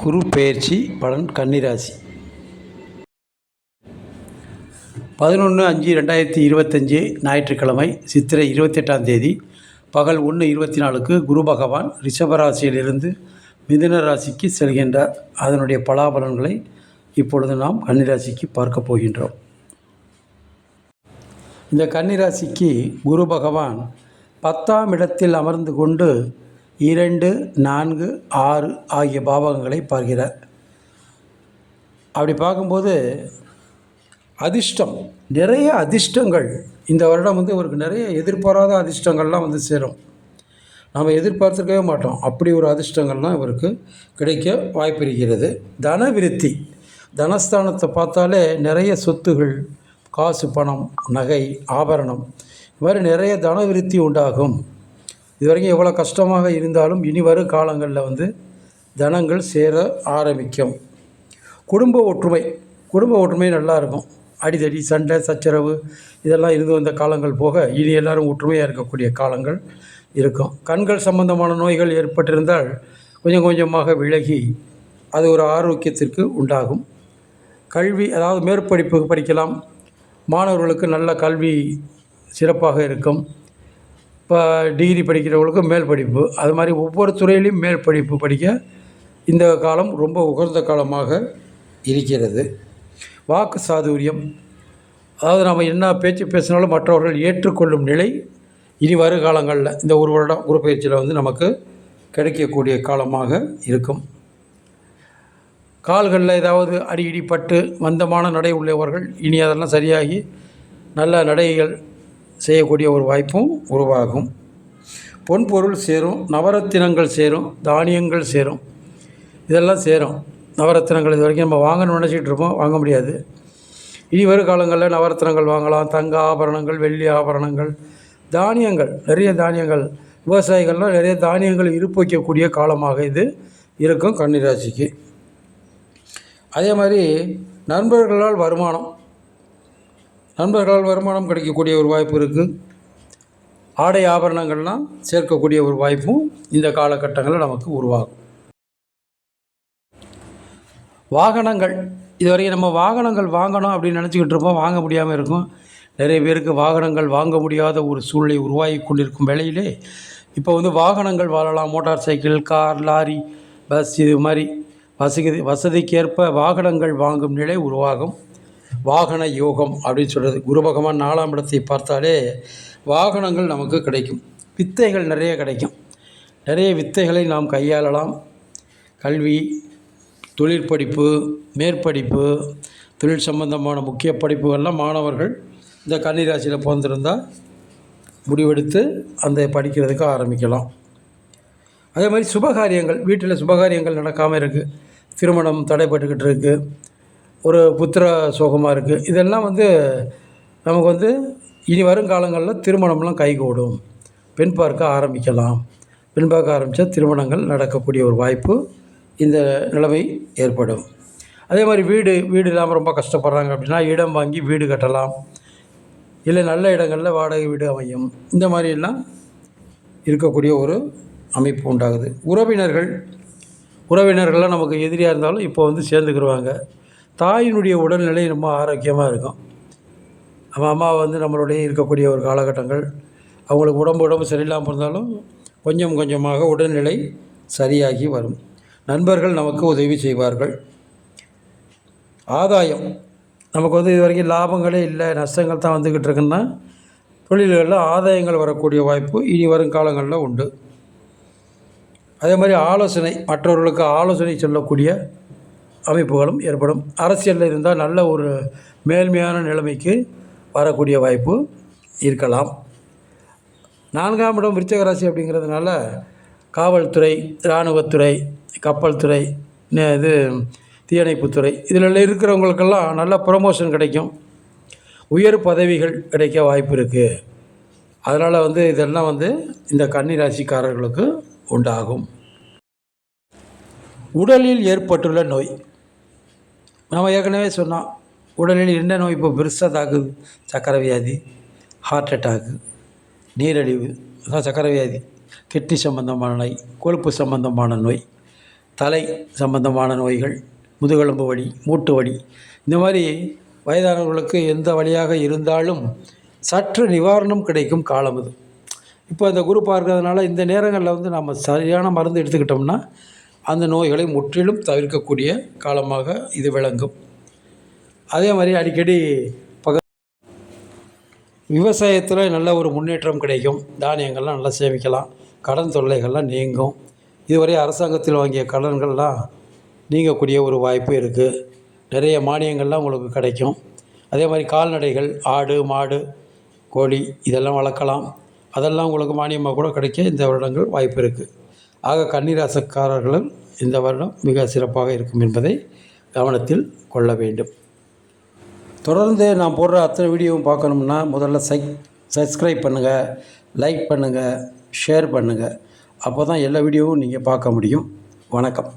குரு பெயர்ச்சி பலன் கன்னிராசி. பதினொன்று அஞ்சு ரெண்டாயிரத்தி இருபத்தஞ்சி ஞாயிற்றுக்கிழமை சித்திரை இருபத்தெட்டாம் தேதி பகல் ஒன்று இருபத்தி நாலுக்கு குரு பகவான் ரிஷபராசியிலிருந்து மிதுன ராசிக்கு செல்கின்றார். அதனுடைய பலாபலன்களை இப்பொழுது நாம் கன்னிராசிக்கு பார்க்க போகின்றோம். இந்த கன்னிராசிக்கு குரு பகவான் பத்தாம் இடத்தில் அமர்ந்து கொண்டு இரண்டு நான்கு ஆறு ஆகிய பாவகங்களை பார்க்கிறார். அப்படி பார்க்கும்போது அதிர்ஷ்டம் நிறைய அதிர்ஷ்டங்கள். இந்த வருடம் வந்து இவருக்கு நிறைய எதிர்பாராத அதிர்ஷ்டங்கள்லாம் வந்து சேரும். நாம் எதிர்பார்த்துருக்கவே மாட்டோம். அப்படி ஒரு அதிர்ஷ்டங்கள்லாம் இவருக்கு கிடைக்க வாய்ப்பு இருக்கிறது தன விருத்தி தனஸ்தானத்தை பார்த்தாலே நிறைய சொத்துகள் காசு பணம் நகை ஆபரணம் இது மாதிரி நிறைய தன விருத்தி உண்டாகும். இது வரைக்கும் எவ்வளோ கஷ்டமாக இருந்தாலும் இனி வரும் காலங்களில் வந்து தனங்கள் சேர ஆரம்பிக்கும். குடும்ப ஒற்றுமை குடும்ப ஒற்றுமை நல்லா இருக்கும். அடிதடி சண்டை சச்சரவு இதெல்லாம் இருந்து வந்த காலங்கள் போக இனி எல்லாரும் ஒற்றுமையாக இருக்கக்கூடிய காலங்கள் இருக்கும். கண்கள் சம்பந்தமான நோய்கள் ஏற்பட்டிருந்தால் கொஞ்சம் கொஞ்சமாக விலகி அது ஒரு ஆரோக்கியத்திற்கு உண்டாகும். கல்வி அதாவது மேற்படிப்பு படிக்கலாம். மாணவர்களுக்கு நல்ல கல்வி சிறப்பாக இருக்கும். இப்போ டிகிரி படிக்கிறவங்களுக்கு மேல் படிப்பு அது மாதிரி ஒவ்வொரு துறையிலையும் மேல் படிப்பு படிக்க இந்த காலம் ரொம்ப உகந்த காலமாக இருக்கிறது. வாக்கு சாதுரியம். அதாவது நம்ம என்ன பேச்சு பேசினாலும் மற்றவர்கள் ஏற்றுக்கொள்ளும் நிலை இனி வருகாலங்களில் இந்த ஒரு வருடம் குருப்பயிற்சியில் வந்து நமக்கு கிடைக்கக்கூடிய காலமாக இருக்கும். கால்களில் ஏதாவது அடி பட்டு மந்தமான நடை உள்ளவர்கள் இனி அதெல்லாம் சரியாகி நல்ல நடைகள் செய்யக்கூடிய ஒரு வாய்ப்பும் உருவாகும். பொன்பொருள் சேரும் நவரத்தினங்கள் சேரும் தானியங்கள் சேரும். இதெல்லாம் சேரும். நவரத்தினங்கள் இது வரைக்கும் நம்ம வாங்கணும்னு நினச்சிக்கிட்டு இருப்போம் வாங்க முடியாது. இனி வரும் காலங்களில் நவரத்தினங்கள் வாங்கலாம். தங்க ஆபரணங்கள் வெள்ளி ஆபரணங்கள் தானியங்கள் நிறைய தானியங்கள் விவசாயிகள்லாம் நிறைய தானியங்கள் இருப்பு வைக்கக்கூடிய காலமாக இது இருக்கும் கன்னிராசிக்கு. அதே மாதிரி நண்பர்களால் வருமானம் நண்பர்களால் வருமானம் கிடைக்கக்கூடிய ஒரு வாய்ப்பு இருக்குது ஆடை ஆபரணங்கள்லாம் சேர்க்கக்கூடிய ஒரு வாய்ப்பும் இந்த காலகட்டங்களில் நமக்கு உருவாகும். வாகனங்கள் இதுவரைக்கும் நம்ம வாகனங்கள் வாங்கணும் அப்படின்னு நினச்சிக்கிட்டு இருப்போம். வாங்க முடியாமல் இருக்கும். நிறைய பேருக்கு வாகனங்கள் வாங்க முடியாத ஒரு சூழ்நிலை உருவாகி கொண்டிருக்கும் வேளையிலே இப்போ வந்து வாகனங்கள் வாழலாம். Motor cycle car lorry bus இது மாதிரி வசதி வசதிக்கேற்ப வாகனங்கள் வாங்கும் நிலை உருவாகும். வாகன யோகம் அப்படின்னு சொல்கிறது குரு பகவான் நாலாம் இடத்தை பார்த்தாலே வாகனங்கள் நமக்கு கிடைக்கும். வித்தைகள் நிறைய கிடைக்கும். நிறைய வித்தைகளை நாம் கையாளலாம். கல்வி தொழிற்படிப்பு மேற்படிப்பு தொழில் சம்பந்தமான முக்கிய படிப்புகள்லாம் மாணவர்கள் இந்த கன்னிராசியில் பிறந்திருந்தால் முடிவெடுத்து அந்த படிக்கிறதுக்கு ஆரம்பிக்கலாம். அதே மாதிரி சுபகாரியங்கள் வீட்டில் சுபகாரியங்கள் நடக்காமல் இருக்குது திருமணம் தடைப்பட்டுக்கிட்டு இருக்குது ஒரு புத்திர சோகமாக இருக்குது இதெல்லாம் வந்து நமக்கு வந்து இனி வரும் காலங்களில் திருமணம்லாம் கைகூடும் பெண் பார்க்க ஆரம்பிக்கலாம். பெண் பார்க்க ஆரம்பித்தா திருமணங்கள் நடக்கக்கூடிய ஒரு வாய்ப்பு இந்த நிலைமை ஏற்படும். அதே மாதிரி வீடு வீடு இல்லாமல் ரொம்ப கஷ்டப்படுறாங்க அப்படின்னா இடம் வாங்கி வீடு கட்டலாம். இல்லை நல்ல இடங்களில் வாடகை வீடு அமையும். இந்த மாதிரிலாம் இருக்கக்கூடிய ஒரு அமைப்பு உண்டாகுது. உறவினர்கள் உறவினர்கள்லாம் நமக்கு எதிரியாக இருந்தாலும் இப்போ வந்து சேர்ந்துக்கிடுவாங்க தாயினுடைய உடல்நிலை ரொம்ப ஆரோக்கியமாக இருக்கும். நம்ம அம்மா வந்து நம்மளுடைய இருக்கக்கூடிய ஒரு காலகட்டங்கள் அவங்களுக்கு உடம்பு உடம்பு சரியில்லாமல் இருந்தாலும் கொஞ்சம் கொஞ்சமாக உடல்நிலை சரியாகி வரும். நண்பர்கள் நமக்கு உதவி செய்வார்கள். ஆதாயம். நமக்கு வந்து இது வரைக்கும் லாபங்களே இல்லை நஷ்டங்கள் தான் வந்துக்கிட்டு இருக்குன்னா தொழில்களில் ஆதாயங்கள் வரக்கூடிய வாய்ப்பு இனி வரும் காலங்களில் உண்டு. அதே மாதிரி ஆலோசனை மற்றவர்களுக்கு ஆலோசனை சொல்லக்கூடிய அமைப்புகளும் ஏற்படும். அரசியலில் இருந்தால் நல்ல ஒரு மேல்மையான நிலைமைக்கு வரக்கூடிய வாய்ப்பு இருக்கலாம். நான்காம் இடம் விருச்சக ராசி அப்படிங்கிறதுனால காவல்துறை இராணுவத்துறை கப்பல் துறை இது தீயணைப்புத்துறை இதில் இருக்கிறவங்களுக்கெல்லாம் நல்ல ப்ரொமோஷன் கிடைக்கும். உயர் பதவிகள் கிடைக்க வாய்ப்பு இருக்குது அதனால் வந்து இதெல்லாம் வந்து இந்த கன்னி ராசிக்காரர்களுக்கு உண்டாகும். உடலில் ஏற்பட்டுள்ள நோய். நம்ம ஏற்கனவே சொன்னோம் உடலில் என்ன நோய் இப்போ பெருசாக தாக்குது. சக்கரை வியாதி ஹார்ட் அட்டாக்கு நீரழிவு அதான் சக்கரை வியாதி கிட்னி சம்பந்தமான நோய் கொழுப்பு சம்பந்தமான நோய் தலை சம்பந்தமான நோய்கள் முதுகெலும்பு வலி மூட்டு வலி. இந்த மாதிரி வயதானவர்களுக்கு எந்த வழியாக இருந்தாலும் சற்று நிவாரணம் கிடைக்கும் காலம் இது இப்போ அந்த குரூப்பாக இருக்கிறதுனால இந்த நேரங்களில் வந்து நம்ம சரியான மருந்து எடுத்துக்கிட்டோம்னா அந்த நோய்களை முற்றிலும் தவிர்க்கக்கூடிய காலமாக இது விளங்கும். அதே மாதிரி அடிக்கடி பக விவசாயத்தில் நல்ல ஒரு முன்னேற்றம் கிடைக்கும். தானியங்கள்லாம் நல்லா சேமிக்கலாம். கடன் தொல்லைகள்லாம் நீங்கும். இதுவரை அரசாங்கத்தில் வாங்கிய கடன்கள்லாம் நீங்கக்கூடிய ஒரு வாய்ப்பு இருக்குது நிறைய மானியங்கள்லாம் உங்களுக்கு கிடைக்கும். அதே மாதிரி கால்நடைகள் ஆடு மாடு கோழி இதெல்லாம் வளர்க்கலாம். அதெல்லாம் உங்களுக்கு மானியமாக கூட கிடைக்க இந்த வருடங்கள் வாய்ப்பு இருக்குது ஆக கன்னிராசக்காரர்களும் இந்த வருடம் மிக சிறப்பாக இருக்கும் என்பதை கவனத்தில் கொள்ள வேண்டும். தொடர்ந்து நான் போடுற அத்தனை வீடியோவும் பார்க்கணும்னா முதல்ல சை சப்ஸ்கிரைப் பண்ணுங்கள் லைக் பண்ணுங்கள் ஷேர் பண்ணுங்கள் அப்போ தான் எல்லா வீடியோவும் நீங்கள் பார்க்க முடியும். வணக்கம்.